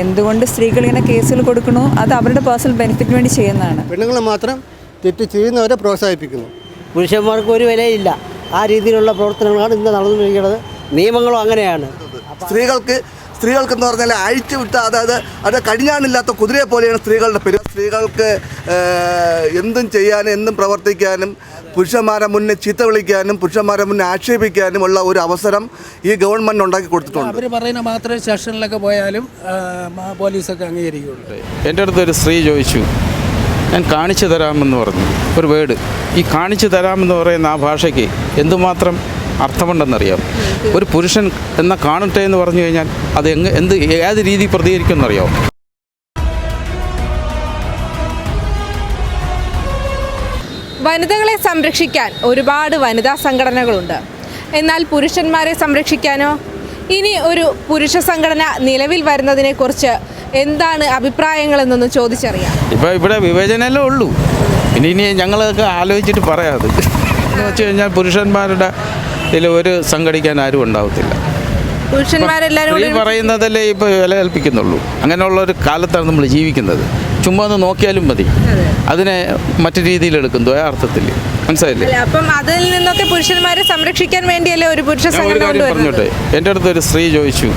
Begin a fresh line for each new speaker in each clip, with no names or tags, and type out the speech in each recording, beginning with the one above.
എന്തുകൊണ്ട് സ്ത്രീകൾ ഇങ്ങനെ കേസുകൾ കൊടുക്കണോ? അത് അവരുടെ പേഴ്സണൽ ബെനിഫിറ്റിന് വേണ്ടി ചെയ്യുന്നതാണ്.
പെണ്ണുങ്ങൾ മാത്രം തെറ്റ് ചെയ്യുന്നവരെ പ്രോത്സാഹിപ്പിക്കുന്നു.
പുരുഷന്മാർക്ക് ഒരു വിലയില്ല. ആ രീതിയിലുള്ള പ്രവർത്തനങ്ങളാണ് ഇന്ന് നടന്നുകൊണ്ടിരിക്കുന്നത്. നിയമങ്ങളും അങ്ങനെയാണ്.
സ്ത്രീകൾക്ക് സ്ത്രീകൾക്ക് എന്ന് പറഞ്ഞാൽ അഴിച്ചു വിട്ട അതായത് അത് കടിഞ്ഞാണില്ലാത്ത കുതിരയെ പോലെയാണ് സ്ത്രീകളുടെ പെരു. സ്ത്രീകൾക്ക് എന്തും ചെയ്യാനും എന്തും പ്രവർത്തിക്കാനും പുരുഷന്മാരെ മുന്നേ ചീത്ത വിളിക്കാനും പുരുഷന്മാരെ മുന്നേ ആക്ഷേപിക്കാനും ഉള്ള ഒരു അവസരം ഈ ഗവൺമെന്റ് ഉണ്ടാക്കി കൊടുത്തിട്ടുണ്ട്.
അവർ പറയുന്ന മാത്രമേ സ്റ്റേഷനിലൊക്കെ പോയാലും പോലീസൊക്കെ അംഗീകരിക്കുകയുള്ളൂ
എന്റെ അടുത്ത് ഒരു സ്ത്രീ ചോദിച്ചു ഞാൻ കാണിച്ചു തരാമെന്ന് പറഞ്ഞു. ഒരു വേർഡ് ഈ കാണിച്ചു തരാമെന്ന് പറയുന്ന ആ ഭാഷയ്ക്ക് എന്തുമാത്രം അർത്ഥമുണ്ടെന്നറിയാം. ഒരു പുരുഷൻ എന്ന കാണട്ടെ എന്ന് പറഞ്ഞു കഴിഞ്ഞാൽ അത് എങ്ങ് എന്ത് ഏത് രീതി പ്രതികരിക്കുമെന്നറിയാമോ
വനിതകളെ സംരക്ഷിക്കാൻ ഒരുപാട് വനിതാ സംഘടനകളുണ്ട്. എന്നാൽ പുരുഷന്മാരെ സംരക്ഷിക്കാനോ? ഇനി ഒരു പുരുഷ സംഘടന നിലവിൽ വരുന്നതിനെക്കുറിച്ച് എന്താണ് അഭിപ്രായങ്ങൾ അഭിപ്രായങ്ങളെന്നൊന്ന് ചോദിച്ചറിയാം.
ഇപ്പോൾ ഇവിടെ വിവേചനമല്ലേ ഉള്ളൂ. ഇനി ഇനി ഞങ്ങളൊക്കെ ആലോചിച്ചിട്ട് പറയാം എന്ന് വെച്ച് കഴിഞ്ഞാൽ പുരുഷന്മാരുടെ ഇതിൽ ഒരു സംഘടിക്കാൻ ആരും ഉണ്ടാവത്തില്ല.
പുരുഷന്മാരെല്ലാവരും
പറയുന്നതല്ലേ ഇപ്പോൾ വില കൽപ്പിക്കുന്നുള്ളൂ അങ്ങനെയുള്ള ഒരു കാലത്താണ് നമ്മൾ ജീവിക്കുന്നത്. ചുമ്മാ ഒന്ന് നോക്കിയാലും മതി. അതിനെ മറ്റു രീതിയിൽ എടുക്കുന്നു ആ അർത്ഥത്തിൽ. മനസ്സിലായില്ലേ?
അപ്പം അതിൽ നിന്നൊക്കെ പുരുഷന്മാരെ സംരക്ഷിക്കാൻ വേണ്ടിയല്ലേ ഒരു പുരുഷ
പറഞ്ഞോട്ടെ? എന്റെ അടുത്ത് ഒരു സ്ത്രീ ചോദിച്ചു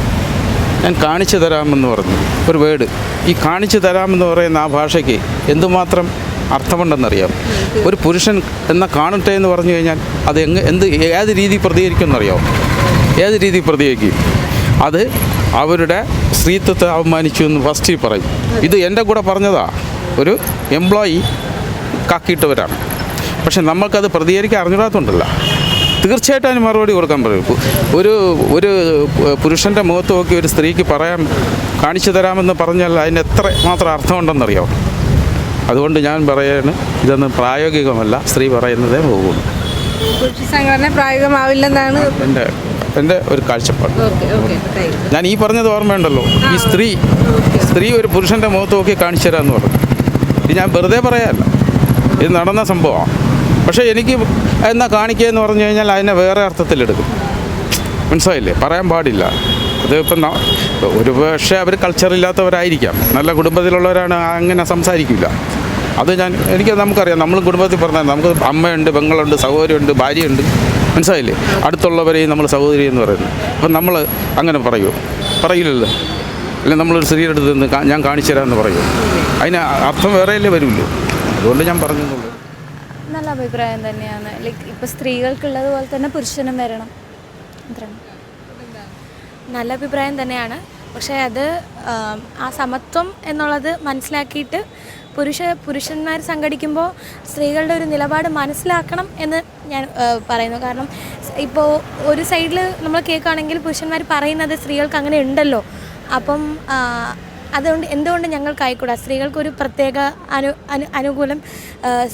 ഞാൻ കാണിച്ചു തരാമെന്ന് പറഞ്ഞു. ഒരു വേർഡ്. ഈ കാണിച്ചു തരാമെന്ന് പറയുന്ന ആ ഭാഷയ്ക്ക് എന്തുമാത്രം അർത്ഥമുണ്ടെന്നറിയാം. ഒരു പുരുഷൻ എന്ന കാണട്ടെ എന്ന് പറഞ്ഞു കഴിഞ്ഞാൽ അത് എങ്ങ് എന്ത് ഏത് രീതി പ്രതികരിക്കുമെന്നറിയാമോ ഏത് രീതി പ്രതികരിക്കും? അത് അവരുടെ സ്ത്രീത്വത്തെ അപമാനിച്ചു എന്ന് ഫസ്റ്റ് പറയും. ഇത് എന്റെ കൂടെ പറഞ്ഞതാ. ഒരു എംപ്ലോയി കാക്കിയിട്ടവരാണ്. പക്ഷെ നമ്മൾക്കത് പ്രതികരിക്കാൻ അറിഞ്ഞിടാത്തതുണ്ടല്ല തീർച്ചയായിട്ടും അതിന് മറുപടി കൊടുക്കാൻ പറയും. ഒരു ഒരു പുരുഷന്റെ മുഖത്ത് നോക്കി ഒരു സ്ത്രീക്ക് പറയാൻ കാണിച്ചു തരാമെന്ന് പറഞ്ഞാൽ അതിന് എത്ര മാത്രം അർത്ഥമുണ്ടെന്നറിയാം അതുകൊണ്ട് ഞാൻ പറയാണ് ഇതൊന്നും പ്രായോഗികമല്ല. സ്ത്രീ പറയുന്നതേ പോകുള്ളൂ.
പുരുഷ സംഘടന പ്രായോഗികമാവില്ലെന്നാണ്
എന്റെ എന്റെ ഒരു കാഴ്ചപ്പാട്. ഞാൻ ഈ പറഞ്ഞത് ഓർമ്മയുണ്ടല്ലോ. ഈ സ്ത്രീ സ്ത്രീ ഒരു പുരുഷന്റെ മുഖത്ത് നോക്കി കാണിച്ചു തരാമെന്ന് പറഞ്ഞു. ഇത് ഞാൻ വെറുതെ പറയാല്ല. ഇത് നടന്ന സംഭവമാണ്. പക്ഷേ എനിക്ക് എന്നാ കാണിക്കുക എന്ന് പറഞ്ഞു കഴിഞ്ഞാൽ അതിനെ വേറെ അർത്ഥത്തിലെടുക്കും. മനസ്സിലായില്ലേ? പറയാൻ പാടില്ല. അത് ഇപ്പം ന- ഒരു പക്ഷേ അവർ കൾച്ചറില്ലാത്തവരായിരിക്കാം നല്ല കുടുംബത്തിലുള്ളവരാണ് അങ്ങനെ സംസാരിക്കില്ല. അത് ഞാൻ എനിക്ക് നമുക്കറിയാം നമ്മൾ കുടുംബത്തിൽ പറഞ്ഞാൽ നമുക്ക് അമ്മയുണ്ട് പെങ്ങളുണ്ട് സഹോദരിയുണ്ട് ഭാര്യയുണ്ട്. മനസ്സിലായില്ലേ? അടുത്തുള്ളവരെയും നമ്മൾ സഹോദരി എന്ന് പറയുന്നു. അപ്പം നമ്മൾ അങ്ങനെ പറയുമോ പറയില്ലല്ലോ. അല്ലെങ്കിൽ നമ്മളൊരു സ്ത്രീയുടെ നിന്ന് ഞാൻ കാണിച്ചു തരാമെന്ന് പറയുമോ അതിന് അർത്ഥം വേറെയല്ലേ വരുമല്ലോ അതുകൊണ്ട് ഞാൻ പറഞ്ഞതുള്ളൂ
നല്ല അഭിപ്രായം തന്നെയാണ്. ലൈക്ക് ഇപ്പോൾ സ്ത്രീകൾക്കുള്ളത് പോലെ തന്നെ പുരുഷനും വരണം. നല്ല അഭിപ്രായം തന്നെയാണ്. പക്ഷേ അത് ആ സമത്വം എന്നുള്ളത് മനസ്സിലാക്കിയിട്ട് പുരുഷ പുരുഷന്മാർ സംഘടിക്കുമ്പോൾ സ്ത്രീകളുടെ ഒരു നിലപാട് മനസ്സിലാക്കണം എന്ന് ഞാൻ പറയുന്നു. കാരണം ഇപ്പോൾ ഒരു സൈഡിൽ നമ്മൾ കേൾക്കുകയാണെങ്കിൽ പുരുഷന്മാർ പറയുന്നത് സ്ത്രീകൾക്ക് അങ്ങനെ ഉണ്ടല്ലോ. അപ്പം അതുകൊണ്ട് എന്തുകൊണ്ട് ഞങ്ങൾക്ക് ആയിക്കൂടാ സ്ത്രീകൾക്കൊരു പ്രത്യേക അനു അനു അനുകൂലം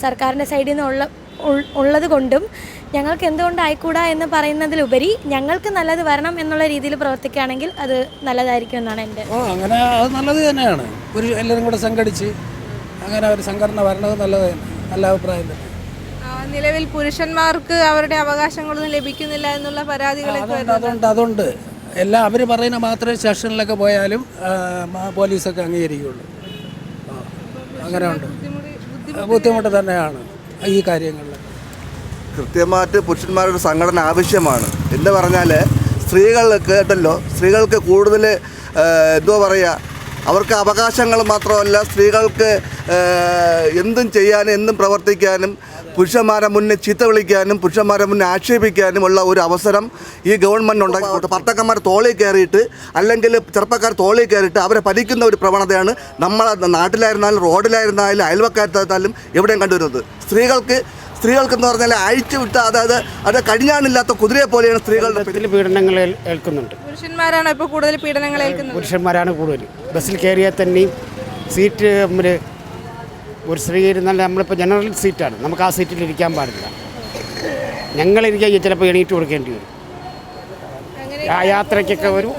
സർക്കാരിന്റെ സൈഡിൽ നിന്നുള്ള ഉള്ളത് കൊണ്ടും ഞങ്ങൾക്ക് എന്തുകൊണ്ട് ആയിക്കൂടാ എന്ന് പറയുന്നതിലുപരി ഞങ്ങൾക്ക് നല്ലത് വരണം എന്നുള്ള രീതിയിൽ പ്രവർത്തിക്കുകയാണെങ്കിൽ അത് നല്ലതായിരിക്കും എന്നാണ്
എന്റെ അങ്ങനെ അത് നല്ലത് തന്നെയാണ്. ഒരു എല്ലാവരും കൂടെ സംഘടിച്ച് അങ്ങനെ ഒരു സംഘടന വരണത് നല്ലത് നല്ല അഭിപ്രായം തന്നെ.
നിലവിൽ പുരുഷന്മാർക്ക് അവരുടെ അവകാശങ്ങളൊന്നും ലഭിക്കുന്നില്ല എന്നുള്ള പരാതികളൊക്കെ
അതുകൊണ്ട് അതുണ്ട് അതുകൊണ്ട് എല്ലാം അവർ പറയുന്ന മാത്രമേ സ്റ്റേഷനിലൊക്കെ പോയാലും പോലീസൊക്കെ അംഗീകരിക്കുകയുള്ളൂ ആ, അങ്ങനെ ഉണ്ട് ബുദ്ധിമുട്ട് തന്നെയാണ് ഈ കാര്യങ്ങളിൽ.
കൃത്യമായിട്ട് പുരുഷന്മാരുടെ സംഘടന ആവശ്യമാണ്. എന്ന് പറഞ്ഞാൽ സ്ത്രീകൾക്ക് കേട്ടല്ലോ സ്ത്രീകൾക്ക് കൂടുതൽ എന്തോ പറയുക അവർക്ക് അവകാശങ്ങൾ മാത്രമല്ല സ്ത്രീകൾക്ക് എന്തും ചെയ്യാനും എന്തും പ്രവർത്തിക്കാനും പുരുഷന്മാരെ മുന്നേ ചീത്ത വിളിക്കാനും പുരുഷന്മാരെ മുന്നേ ആക്ഷേപിക്കാനും ഉള്ള ഒരു അവസരം ഈ ഗവൺമെന്റ് ഉണ്ടാക്കി കൊടുത്തു ഭർത്താക്കന്മാർ തോളിൽ കയറിയിട്ട് അല്ലെങ്കിൽ ചെറുപ്പക്കാർ തോളിൽ കയറിയിട്ട് അവരെ പഠിക്കുന്ന ഒരു പ്രവണതയാണ് നമ്മളെ നാട്ടിലായിരുന്നാലും റോഡിലായിരുന്നാലും അയൽവക്കാരത്താലും എവിടെയും കണ്ടുവരുന്നത്. സ്ത്രീകൾക്ക് സ്ത്രീകൾക്ക് എന്ന് പറഞ്ഞാൽ അഴിച്ചു വിട്ട അതായത് അത് കടിഞ്ഞാണില്ലാത്ത കുതിരയെ പോലെയാണ് സ്ത്രീകളുടെ
ബസ്സിൽ പീഡനങ്ങൾ ഏൽക്കുന്നുണ്ട്.
പുരുഷന്മാരാണ് ഇപ്പോൾ കൂടുതൽ പീഡനങ്ങൾ ഏൽക്കുന്നത്.
പുരുഷന്മാരാണ് കൂടുതൽ. ബസ്സിൽ കയറിയാൽ തന്നെയും സീറ്റ് നമ്മൾ ഒരു സ്ത്രീ ഇരുന്നാൽ നമ്മളിപ്പോൾ ജനറൽ സീറ്റാണ് നമുക്ക് ആ സീറ്റിൽ ഇരിക്കാൻ പാടില്ല. ഞങ്ങളിരിക്കാൻ ചിലപ്പോൾ എണീറ്റ് കൊടുക്കേണ്ടി വരും. ആ യാത്രയ്ക്കൊക്കെ ഒരു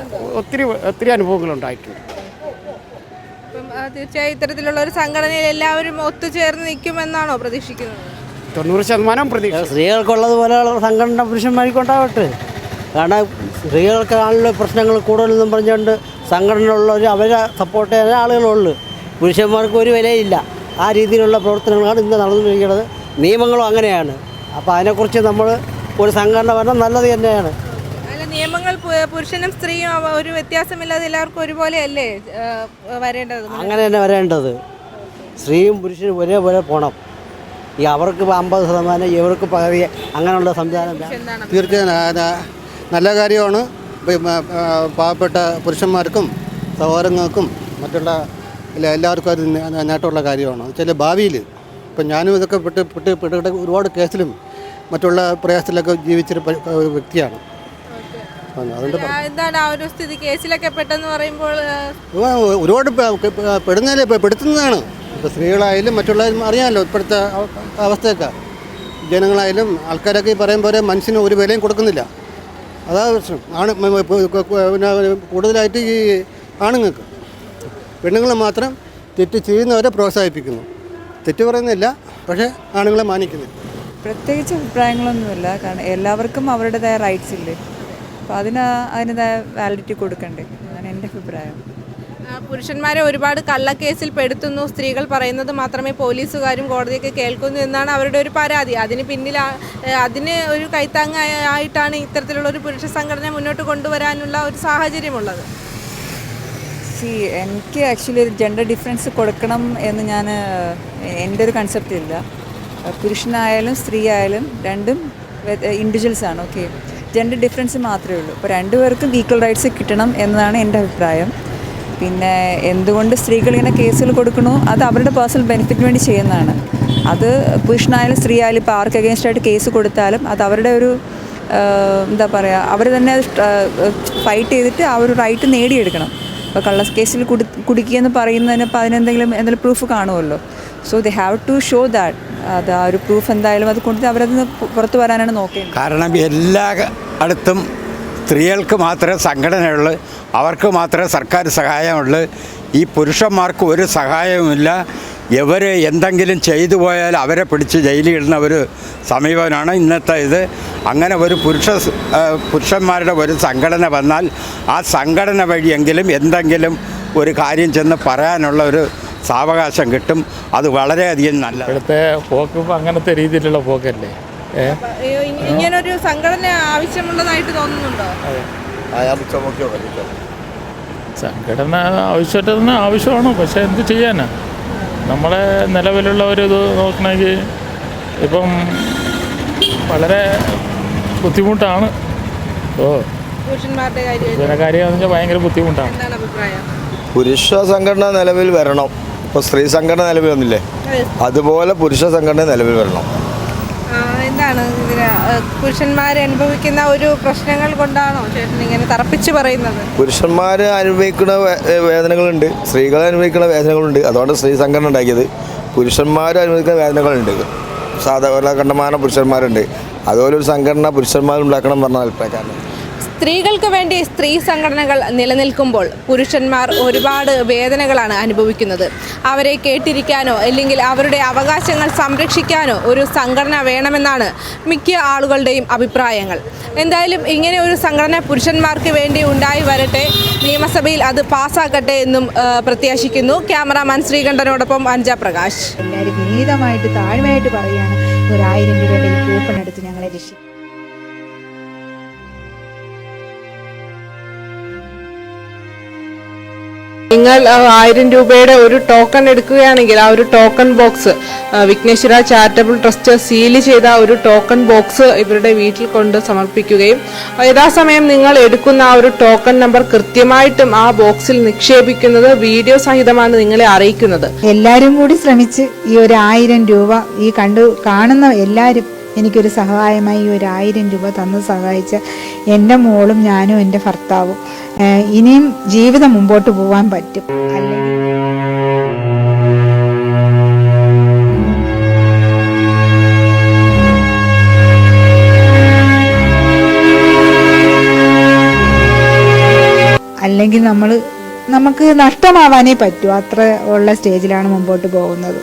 ഒത്തിരി ഒത്തിരി
അനുഭവങ്ങൾ ഉണ്ടായിട്ടുണ്ട്. തീർച്ചയായും ഇത്തരത്തിലുള്ള ഒരു സംഘടനയിൽ എല്ലാവരും ഒത്തുചേർന്ന് നിൽക്കുമെന്നാണോ പ്രതീക്ഷിക്കുന്നത്?
തൊണ്ണൂറ് ശതമാനം പ്രതീക്ഷ. സ്ത്രീകൾക്കുള്ളതുപോലെയുള്ള സംഘടന പുരുഷന്മാർക്കുണ്ടാവട്ടെ. കാരണം സ്ത്രീകൾക്കാണല്ലോ പ്രശ്നങ്ങൾ കൂടുതലെന്നും പറഞ്ഞുകൊണ്ട്
സംഘടന ഉള്ളവർ അവരെ സപ്പോർട്ട് ചെയ്യുന്ന ആളുകളുള്ളു. പുരുഷന്മാർക്ക് ഒരു വിലയില്ല. ആ രീതിയിലുള്ള പ്രവർത്തനങ്ങളാണ് ഇന്ന് നടന്നുകൊണ്ടിരിക്കുന്നത്. നിയമങ്ങളും അങ്ങനെയാണ്. അപ്പോൾ അതിനെക്കുറിച്ച് നമ്മൾ ഒരു സംഘടന വരണം നല്ലത് തന്നെയാണ്.
നിയമങ്ങൾ പുരുഷനും സ്ത്രീയും ഒരു വ്യത്യാസമില്ലാതെ എല്ലാവർക്കും ഒരുപോലെയല്ലേ വരേണ്ടത്?
അങ്ങനെ തന്നെ വരേണ്ടത്. സ്ത്രീയും പുരുഷനും ഒരേപോലെ പോകണം ഈ അവർക്ക് അമ്പത് ശതമാനം ഇവർക്ക് പകുതി അങ്ങനെയുള്ള സംവിധാനം
തീർച്ചയായും നല്ല കാര്യമാണ്. പാവപ്പെട്ട പുരുഷന്മാർക്കും സഹോദരങ്ങൾക്കും മറ്റുള്ള എല്ലാ- എല്ലാവർക്കും അത് നേട്ടമുള്ള കാര്യമാണ്. ചില ഭാവിയിൽ ഇപ്പം ഞാനും ഇതൊക്കെ പെട്ട് പെട്ട് പെട്ടിട്ട് ഒരുപാട് കേസിലും മറ്റുള്ള പ്രയാസത്തിലൊക്കെ ജീവിച്ചൊരു ഒരു വ്യക്തിയാണ്.
എന്താണ് ആ ഒരു സ്ഥിതി? കേസിലൊക്കെ പെട്ടെന്ന് പറയുമ്പോൾ
ഒരുപാട് പെ- പെ- പെടുന്നതിൽ പെ- പെടുത്തുന്നതാണ്. ഇപ്പോൾ സ്ത്രീകളായാലും മറ്റുള്ളവരും അറിയാമല്ലോ ഇപ്പോഴത്തെ അവ- അവസ്ഥയൊക്കെ. ജനങ്ങളായാലും ആൾക്കാരൊക്കെ ഈ പറയും പോലെ മനുഷ്യന് ഒരു വിലയും കൊടുക്കുന്നില്ല. അതാ പ്രശ്നം. ആണ് പിന്നെ കൂടുതലായിട്ട് ഈ ആണുങ്ങൾക്ക്. പെണ്ണുങ്ങളെ മാത്രം തെറ്റ് ചെയ്യുന്നവരെ പ്രോത്സാഹിപ്പിക്കുന്നു. തെറ്റ് പറയുന്നില്ല പക്ഷേ ആണുങ്ങളെ മാനിക്കുന്നില്ല.
പ്രത്യേകിച്ച് അഭിപ്രായങ്ങളൊന്നുമില്ല. കാരണം എല്ലാവർക്കും അവരുടേതായ റൈറ്റ്സ് ഇല്ലേ? അപ്പോൾ അതിന് അതിന്റെതായ വാലിഡിറ്റി കൊടുക്കണ്ടേ? അതാണ് എന്റെ അഭിപ്രായം.
പുരുഷന്മാരെ ഒരുപാട് കള്ളക്കേസിൽ പെടുത്തുന്നു. സ്ത്രീകൾ പറയുന്നത് മാത്രമേ പോലീസുകാരും കോടതിയൊക്കെ കേൾക്കുന്നു എന്നാണ് അവരുടെ ഒരു പരാതി. അതിന് പിന്നിൽ അതിന് ഒരു കൈത്താങ്ങായിട്ടാണ് ഇത്തരത്തിലുള്ള ഒരു പുരുഷ സംഘടന മുന്നോട്ട് കൊണ്ടുവരാനുള്ള ഒരു സാഹചര്യമുള്ളത്.
സി എനിക്ക് ആക്ച്വലി ഒരു ജെൻഡർ ഡിഫറൻസ് കൊടുക്കണം എന്ന് ഞാൻ എന്റെ ഒരു കൺസെപ്റ്റ് ഇല്ല. പുരുഷനായാലും സ്ത്രീ ആയാലും രണ്ടും ഇൻഡിവിജ്വൽസ് ആണ് ഓക്കെ ജെൻഡർ ഡിഫറൻസ് മാത്രമേ ഉള്ളൂ. അപ്പോൾ രണ്ടുപേർക്കും ഈക്വൽ റൈറ്റ്സ് കിട്ടണം എന്നതാണ് എന്റെ അഭിപ്രായം. പിന്നെ എന്തുകൊണ്ട് സ്ത്രീകൾ ഇങ്ങനെ കേസുകൾ കൊടുക്കണോ? അത് അവരുടെ പേഴ്സണൽ ബെനിഫിറ്റിന് വേണ്ടി ചെയ്യുന്നതാണ്. അത് പുരുഷനായാലും സ്ത്രീ ആയാലും ഇപ്പോൾ ആർക്ക് അഗേൻസ്റ്റ് ആയിട്ട് കേസ് കൊടുത്താലും അത് അവരുടെ ഒരു എന്താ പറയുക അവർ തന്നെ ഫൈറ്റ് ചെയ്തിട്ട് ആ ഒരു റൈറ്റ് നേടിയെടുക്കണം. ഇപ്പോൾ കള്ള കേസിൽ കുടി കുടിക്കുകയെന്ന് പറയുന്നതിന് ഇപ്പോൾ അതിനെന്തെങ്കിലും എന്തെങ്കിലും പ്രൂഫ് കാണുമല്ലോ. So they have to show that അത് ആ ഒരു പ്രൂഫ് എന്തായാലും അത് കൊണ്ട് അവരതിന് പുറത്തു വരാനാണ് നോക്കേണ്ടത്.
കാരണം എല്ലാ അടുത്തും സ്ത്രീകൾക്ക് മാത്രമേ സംഘടനയുള്ളൂ അവർക്ക് മാത്രമേ സർക്കാർ സഹായമുള്ളൂ. ഈ പുരുഷന്മാർക്ക് ഒരു സഹായവുമില്ല. ഇവർ എന്തെങ്കിലും ചെയ്തു പോയാൽ അവരെ പിടിച്ച് ജയിലിൽ ഇടുന്ന ഒരു സമീപനമാണ് ഇന്നത്തെ ഇത്. അങ്ങനെ ഒരു പുരുഷ പുരുഷന്മാരുടെ ഒരു സംഘടന വന്നാൽ ആ സംഘടന വഴിയെങ്കിലും എന്തെങ്കിലും ഒരു കാര്യം ചെന്ന് പറയാനുള്ള ഒരു സാവകാശം കിട്ടും. അത് വളരെയധികം നല്ല
ഇവിടുത്തെ പോക്ക് അങ്ങനത്തെ രീതിയിലുള്ള പോക്കല്ലേ?
ഇങ്ങനൊരു സംഘടന ആവശ്യമുള്ളതായിട്ട് തോന്നുന്നുണ്ടോ?
സംഘടന ആവശ്യമായിട്ട് ആവശ്യമാണ് പക്ഷെ എന്ത് ചെയ്യാനാ? നമ്മളെ നിലവിലുള്ള ഒരു ഇത് നോക്കണമെങ്കിൽ ഇപ്പം വളരെ ബുദ്ധിമുട്ടാണ്. ഓ
പുരുഷന്മാരുടെ
ഭയങ്കര ബുദ്ധിമുട്ടാണ്.
പുരുഷ സംഘടന നിലവിൽ വരണം. ഇപ്പോൾ സ്ത്രീ സംഘടന നിലവിൽ വന്നില്ലേ? അതുപോലെ പുരുഷ സംഘടന നിലവിൽ വരണം.
പുരുഷന്മാർ അനുഭവിക്കുന്ന ഒരു പ്രശ്നങ്ങൾ കൊണ്ടാണോ ചേട്ടൻ ഇങ്ങനെ തറപ്പിച്ച് പറയുന്നത്?
പുരുഷന്മാർ അനുഭവിക്കുന്ന വേദനകളുണ്ട്. സ്ത്രീകൾ അനുഭവിക്കുന്ന വേദനകളുണ്ട്. അതുകൊണ്ട് സ്ത്രീ സംഘടന ഉണ്ടാക്കിയത്. പുരുഷന്മാർ അനുഭവിക്കുന്ന വേദനകളുണ്ട്. സാധാരണ കണ്ടമാനം പുരുഷന്മാരുണ്ട്. അതുപോലെ ഒരു സംഘടന പുരുഷന്മാർ ഉണ്ടാക്കണം എന്ന് പറഞ്ഞ അഭിപ്രായക്കാരൻ
സ്ത്രീകൾക്ക് വേണ്ടി സ്ത്രീ സംഘടനകൾ നിലനിൽക്കുമ്പോൾ പുരുഷന്മാർ ഒരുപാട് വേദനകളാണ് അനുഭവിക്കുന്നത്. അവരെ കേട്ടിരിക്കാനോ അല്ലെങ്കിൽ അവരുടെ അവകാശങ്ങൾ സംരക്ഷിക്കാനോ ഒരു സംഘടന വേണമെന്നാണ് മിക്ക ആളുകളുടെയും അഭിപ്രായങ്ങൾ. എന്തായാലും ഇങ്ങനെ ഒരു സംഘടന പുരുഷന്മാർക്ക് വേണ്ടി ഉണ്ടായി വരട്ടെ. നിയമസഭയിൽ അത് പാസ്സാക്കട്ടെ എന്നും പ്രത്യാശിക്കുന്നു. ക്യാമറാമാൻ ശ്രീകണ്ഠനോടൊപ്പം അഞ്ജ പ്രകാശ്.
എല്ലാവരും വിനീതമായിട്ട് താഴ്മയായിട്ട് പറയുകയാണ്. ഒരായിരം രൂപയുടെ ഈ കൂപ്പൺ എടുത്ത് ഞങ്ങളെ രക്ഷിക്കും.
നിങ്ങൾ ആയിരം രൂപയുടെ ഒരു ടോക്കൺ എടുക്കുകയാണെങ്കിൽ ആ ഒരു token box Vighneshwara charitable trust seal ചെയ്ത ഒരു ടോക്കൺ ബോക്സ് ഇവരുടെ വീട്ടിൽ കൊണ്ട് സമർപ്പിക്കുകയും യഥാസമയം നിങ്ങൾ എടുക്കുന്ന ആ ഒരു ടോക്കൺ നമ്പർ കൃത്യമായിട്ടും ആ ബോക്സിൽ നിക്ഷേപിക്കുന്നത് വീഡിയോ സഹിതമാണ് നിങ്ങളെ അറിയിക്കുന്നത്.
എല്ലാവരും കൂടി ശ്രമിച്ച് ഈ ഒരു ആയിരം രൂപ ഈ കണ്ടു കാണുന്ന എല്ലാവരും എനിക്കൊരു സഹായമായി ഒരു ആയിരം രൂപ തന്ന് സഹായിച്ച എന്റെ മോളും ഞാനും എന്റെ ഭർത്താവും. ഇനിയും ജീവിതം മുമ്പോട്ട് പോകാൻ പറ്റും. അല്ലെങ്കിൽ അല്ലെങ്കിൽ നമ്മൾ നമുക്ക് നഷ്ടമാവാനേ പറ്റൂ. അത്ര ഉള്ള സ്റ്റേജിലാണ് മുമ്പോട്ട് പോകുന്നത്.